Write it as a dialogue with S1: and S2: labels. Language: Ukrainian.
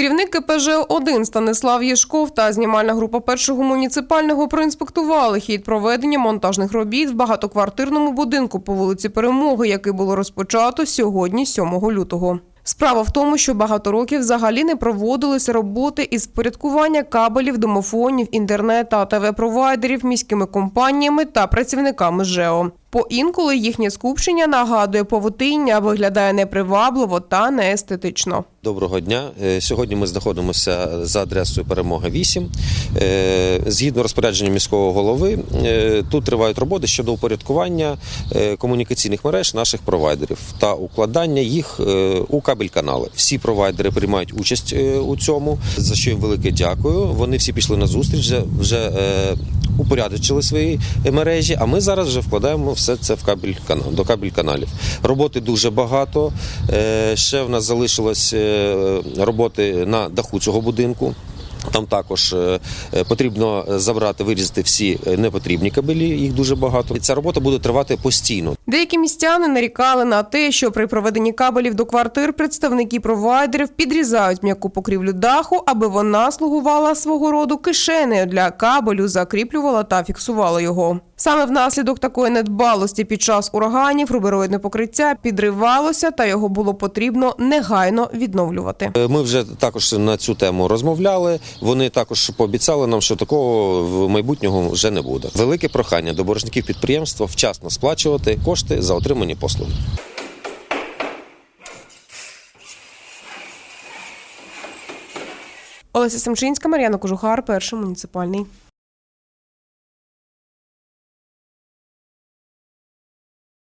S1: Керівник КПЖ-1 Станислав Єшков та знімальна група першого муніципального проінспектували хід проведення монтажних робіт в багатоквартирному будинку по вулиці Перемоги, який було розпочато сьогодні, 7 лютого. Справа в тому, що багато років взагалі не проводилися роботи із впорядкування кабелів, домофонів, інтернет та ТВ-провайдерів міськими компаніями та працівниками ЖЕО. Поінколи їхнє скупчення нагадує павутиння, виглядає непривабливо та неестетично.
S2: Доброго дня. Е, Сьогодні ми знаходимося за адресою Перемога 8. Е, Згідно розпорядження міського голови, е, тут тривають роботи щодо упорядкування комунікаційних мереж наших провайдерів та укладання їх у кабель-канали. Всі провайдери приймають участь у цьому, за що їм велике дякую. Вони всі пішли на зустріч, вже- упорядочили свої мережі. А ми зараз вже вкладаємо все це в кабель канал до кабель каналів. Роботи дуже багато. Е, Ще в нас залишилось е, роботи на даху цього будинку. Там також е, е, потрібно забрати, вирізати всі е, непотрібні кабелі, їх дуже багато. І ця робота буде тривати постійно.
S1: Деякі містяни нарікали на те, що при проведенні кабелів до квартир представники провайдерів підрізають м'яку покрівлю даху, аби вона слугувала свого роду кишенею для кабелю, закріплювала та фіксувала його. Саме внаслідок такої недбалості під час ураганів рубероїдне покриття підривалося, та його було потрібно негайно відновлювати.
S2: Е, Ми вже також на цю тему розмовляли. Вони також пообіцяли нам, що такого в майбутнього вже не буде. Велике прохання до боржників підприємства вчасно сплачувати кошти за отримані послуги.
S1: Олеся Семчинська, Мар'яна Кожухар, перший муніципальний.